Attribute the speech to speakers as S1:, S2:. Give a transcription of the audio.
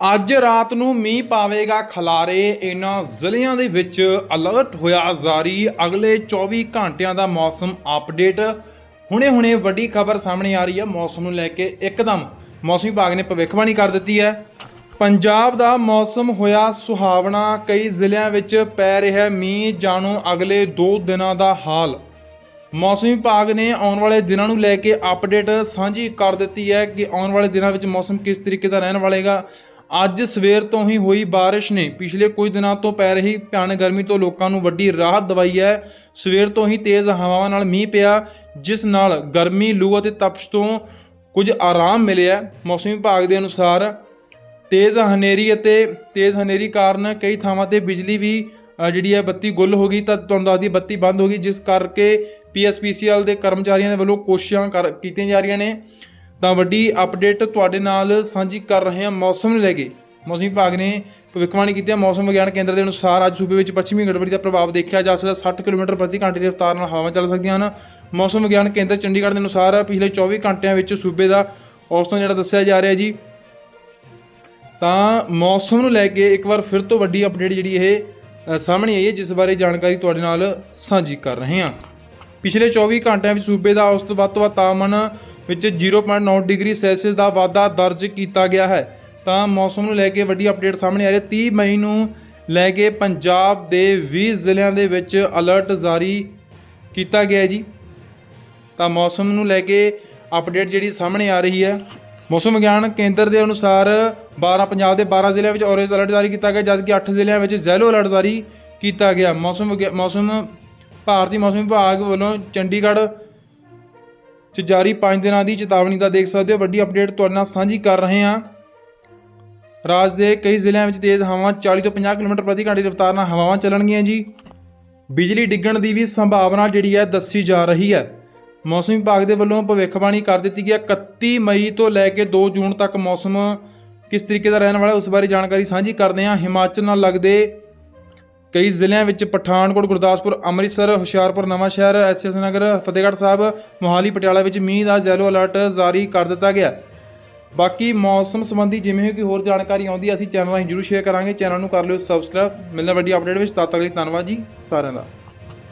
S1: ਅੱਜ ਰਾਤ ਨੂੰ ਮੀਂਹ ਪਾਵੇਗਾ ਖਲਾਰੇ। ਇਹਨਾਂ ਜ਼ਿਲ੍ਹਿਆਂ ਦੇ ਵਿੱਚ ਅਲਰਟ ਹੋਇਆ ਜਾਰੀ। ਅਗਲੇ 24 ਘੰਟਿਆਂ ਦਾ ਮੌਸਮ ਅਪਡੇਟ। ਹੁਣੇ-ਹੁਣੇ ਵੱਡੀ ਖਬਰ ਸਾਹਮਣੇ ਆ ਰਹੀ ਹੈ। ਮੌਸਮ ਨੂੰ ਲੈ ਕੇ ਇੱਕਦਮ ਮੌਸਮ ਵਿਭਾਗ ਨੇ ਭਵਿੱਖਬਾਣੀ ਕਰ ਦਿੱਤੀ ਹੈ। ਪੰਜਾਬ ਦਾ ਮੌਸਮ ਹੋਇਆ ਸੁਹਾਵਣਾ। ਕਈ ਜ਼ਿਲ੍ਹਿਆਂ ਵਿੱਚ ਪੈ ਰਿਹਾ ਮੀਂਹ। ਜਾਣੋ ਅਗਲੇ 2 ਦਿਨਾਂ ਦਾ ਹਾਲ। ਮੌਸਮ ਵਿਭਾਗ ਨੇ ਆਉਣ ਵਾਲੇ ਦਿਨਾਂ ਨੂੰ ਲੈ ਕੇ ਅਪਡੇਟ ਸਾਂਝੀ ਕਰ ਦਿੱਤੀ ਹੈ ਕਿ ਆਉਣ ਵਾਲੇ ਦਿਨਾਂ ਵਿੱਚ ਮੌਸਮ ਕਿਸ ਤਰੀਕੇ ਦਾ ਰਹਿਣ ਵਾਲੇਗਾ। ਅੱਜ ਸਵੇਰ ਤੋਂ ਹੀ ਹੋਈ ਬਾਰਿਸ਼ ਨੇ। ਪਿਛਲੇ ਕੁਝ ਦਿਨਾਂ ਤੋਂ ਪੈ ਰਹੀ ਭਿਆਨਕ ਗਰਮੀ ਤੋਂ ਲੋਕਾਂ ਨੂੰ ਵੱਡੀ ਰਾਹਤ ਦਵਾਈ ਹੈ। ਸਵੇਰ ਤੋਂ ਹੀ ਤੇਜ਼ ਹਵਾਵਾਂ ਨਾਲ ਮੀਂਹ ਪਿਆ, ਜਿਸ ਨਾਲ ਗਰਮੀ, ਲੂ ਅਤੇ ਤਪਸ਼ ਤੋਂ ਕੁਝ ਆਰਾਮ ਮਿਲਿਆ। ਮੌਸਮ ਵਿਭਾਗ ਦੇ ਅਨੁਸਾਰ ਤੇਜ਼ ਹਨੇਰੀ ਅਤੇ ਤੇਜ਼ ਹਨੇਰੀ ਕਾਰਨ ਕਈ ਥਾਵਾਂ ਤੇ ਬਿਜਲੀ ਵੀ ਜਿਹੜੀ ਹੈ, ਬੱਤੀ ਗੁੱਲ ਹੋ ਗਈ ਤਾਂ ਤੁਹਾਨੂੰ ਦੱਸਦੀ ਬੱਤੀ ਬੰਦ ਹੋ ਗਈ, ਜਿਸ ਕਰਕੇ ਪੀਐਸਪੀਸੀਐਲ ਦੇ ਕਰਮਚਾਰੀਆਂ ਦੇ ਵੱਲੋਂ ਕੋਸ਼ਿਸ਼ਾਂ ਕਰ, ਕੀਤੀਆਂ ਜਾ ਰਹੀਆਂ ਨੇ। ਤਾਂ ਵੱਡੀ ਅਪਡੇਟ ਤੁਹਾਡੇ ਨਾਲ ਸਾਂਝੀ ਕਰ ਰਹੇ ਹਾਂ ਮੌਸਮ ਨੂੰ ਲੈ ਕੇ। ਮੌਸਮ ਵਿਭਾਗ ਨੇ ਭਵਿੱਖਬਾਣੀ ਕੀਤੀ ਹੈ, ਮੌਸਮ ਵਿਗਿਆਨ ਕੇਂਦਰ ਦੇ ਅਨੁਸਾਰ ਅੱਜ ਸੂਬੇ ਵਿੱਚ ਪੱਛਮੀ ਗੜਬੜੀ ਦਾ ਪ੍ਰਭਾਵ ਦੇਖਿਆ ਜਾ ਸਕਦਾ। 60 ਕਿਲੋਮੀਟਰ ਪ੍ਰਤੀ ਘੰਟੇ ਦੀ ਰਫ਼ਤਾਰ ਨਾਲ ਹਵਾਵਾਂ ਚੱਲ ਸਕਦੀਆਂ ਹਨ। ਮੌਸਮ ਵਿਗਿਆਨ ਕੇਂਦਰ ਚੰਡੀਗੜ੍ਹ ਦੇ ਅਨੁਸਾਰ ਪਿਛਲੇ 24 ਘੰਟਿਆਂ ਵਿੱਚ ਸੂਬੇ ਦਾ ਔਸਤਨ ਜਿਹੜਾ ਦੱਸਿਆ ਜਾ ਰਿਹਾ ਜੀ। ਤਾਂ ਮੌਸਮ ਨੂੰ ਲੈ ਕੇ ਇੱਕ ਵਾਰ ਫਿਰ ਤੋਂ ਵੱਡੀ ਅਪਡੇਟ ਜਿਹੜੀ ਇਹ ਸਾਹਮਣੇ ਆਈ ਹੈ, ਜਿਸ ਬਾਰੇ ਜਾਣਕਾਰੀ ਤੁਹਾਡੇ ਨਾਲ ਸਾਂਝੀ ਕਰ ਰਹੇ ਹਾਂ। ਪਿਛਲੇ 24 ਘੰਟਿਆਂ ਵਿੱਚ ਸੂਬੇ ਦਾ ਔਸਤ ਵੱਧ ਤੋਂ ਵੱਧ ਤਾਪਮਾਨ ਵਿੱਚ 0.9 ਡਿਗਰੀ ਸੈਲਸੀਅਸ ਦਾ ਵਾਧਾ ਦਰਜ ਕੀਤਾ ਗਿਆ ਹੈ। ਤਾਂ ਮੌਸਮ ਨੂੰ ਲੈ ਕੇ ਵੱਡੀ ਅਪਡੇਟ ਸਾਹਮਣੇ ਆ ਰਹੀ ਹੈ। 30 ਮਈ ਨੂੰ ਲੈ ਕੇ ਪੰਜਾਬ ਦੇ 20 ਜ਼ਿਲ੍ਹਿਆਂ ਦੇ ਵਿੱਚ ਅਲਰਟ ਜਾਰੀ ਕੀਤਾ ਗਿਆ ਜੀ। ਤਾਂ ਮੌਸਮ ਨੂੰ ਲੈ ਕੇ ਅਪਡੇਟ ਜਿਹੜੀ ਸਾਹਮਣੇ ਆ ਰਹੀ ਹੈ। ਮੌਸਮ ਵਿਗਿਆਨ ਕੇਂਦਰ ਦੇ ਅਨੁਸਾਰ 12 ਪੰਜਾਬ ਦੇ 12 ਜ਼ਿਲ੍ਹਿਆਂ ਵਿੱਚ ਔਰੇਂਜ ਅਲਰਟ ਜਾਰੀ ਕੀਤਾ ਗਿਆ, ਜਦਕਿ 8 ਜ਼ਿਲ੍ਹਿਆਂ ਵਿੱਚ ਯੈਲੋ ਅਲਰਟ ਜਾਰੀ ਕੀਤਾ ਗਿਆ। ਮੌਸਮ ਵਿਗਿਆ- ਮੌਸਮ ਭਾਰਤੀ ਮੌਸਮ ਵਿਭਾਗ ਵੱਲੋਂ ਚੰਡੀਗੜ੍ਹ 'ਚ ਜਾਰੀ 5 ਦਿਨਾਂ ਦੀ ਚੇਤਾਵਨੀ ਦਾ ਦੇਖ ਸਕਦੇ ਹੋ। ਵੱਡੀ ਅਪਡੇਟ ਤੁਹਾਡੇ ਨਾਲ ਸਾਂਝੀ ਕਰ ਰਹੇ ਹਾਂ। ਰਾਜ ਦੇ ਕਈ ਜ਼ਿਲ੍ਹਿਆਂ ਵਿੱਚ ਤੇਜ਼ ਹਵਾਵਾਂ 40 ਤੋਂ 50 ਕਿਲੋਮੀਟਰ ਪ੍ਰਤੀ ਘੰਟੇ ਦੀ ਰਫ਼ਤਾਰ ਨਾਲ ਹਵਾਵਾਂ ਚੱਲਣਗੀਆਂ ਜੀ। ਬਿਜਲੀ ਡਿੱਗਣ ਦੀ ਵੀ ਸੰਭਾਵਨਾ ਜਿਹੜੀ ਹੈ ਦੱਸੀ ਜਾ ਰਹੀ ਹੈ। ਮੌਸਮ ਵਿਭਾਗ ਦੇ ਵੱਲੋਂ ਭਵਿੱਖਬਾਣੀ ਕਰ ਦਿੱਤੀ ਗਈ ਹੈ। 31 ਮਈ ਤੋਂ ਲੈ ਕੇ 2 ਜੂਨ ਤੱਕ ਮੌਸਮ ਕਿਸ ਤਰੀਕੇ ਦਾ ਰਹਿਣ ਵਾਲਾ ਉਸ ਬਾਰੇ ਜਾਣਕਾਰੀ ਸਾਂਝੀ ਕਰਦੇ ਹਾਂ। ਹਿਮਾਚਲ ਨਾਲ ਲੱਗਦੇ ਕਈ ਜ਼ਿਲ੍ਹਿਆਂ ਵਿੱਚ ਪਠਾਨਕੋਟ, ਗੁਰਦਾਸਪੁਰ, ਅੰਮ੍ਰਿਤਸਰ, ਹੁਸ਼ਿਆਰਪੁਰ, ਨਵਾਂਸ਼ਹਿਰ, ਐਸਐਸ ਨਗਰ, ਫਤਿਹਗੜ੍ਹ ਸਾਹਿਬ, ਮੋਹਾਲੀ, ਪਟਿਆਲਾ ਵਿੱਚ ਮੀਂਹ ਦਾ ਯੈਲੋ ਅਲਰਟ ਜਾਰੀ ਕਰ ਦਿੱਤਾ ਗਿਆ। ਬਾਕੀ ਮੌਸਮ ਸੰਬੰਧੀ ਜਿਵੇਂ ਕੋਈ ਹੋਰ ਜਾਣਕਾਰੀ ਆਉਂਦੀ ਅਸੀਂ ਚੈਨਲ ਰਾਹੀਂ ਜਰੂਰ ਸ਼ੇਅਰ ਕਰਾਂਗੇ। ਚੈਨਲ ਨੂੰ ਕਰ ਲਿਓ ਸਬਸਕ੍ਰਾਈਬ ਮਿਲਣਾ ਵੱਡੀ ਅਪਡੇਟ ਵਿੱਚ। ਤਦ ਤੱਕ ਲਈ ਧੰਨਵਾਦ ਜੀ ਸਾਰਿਆਂ ਦਾ।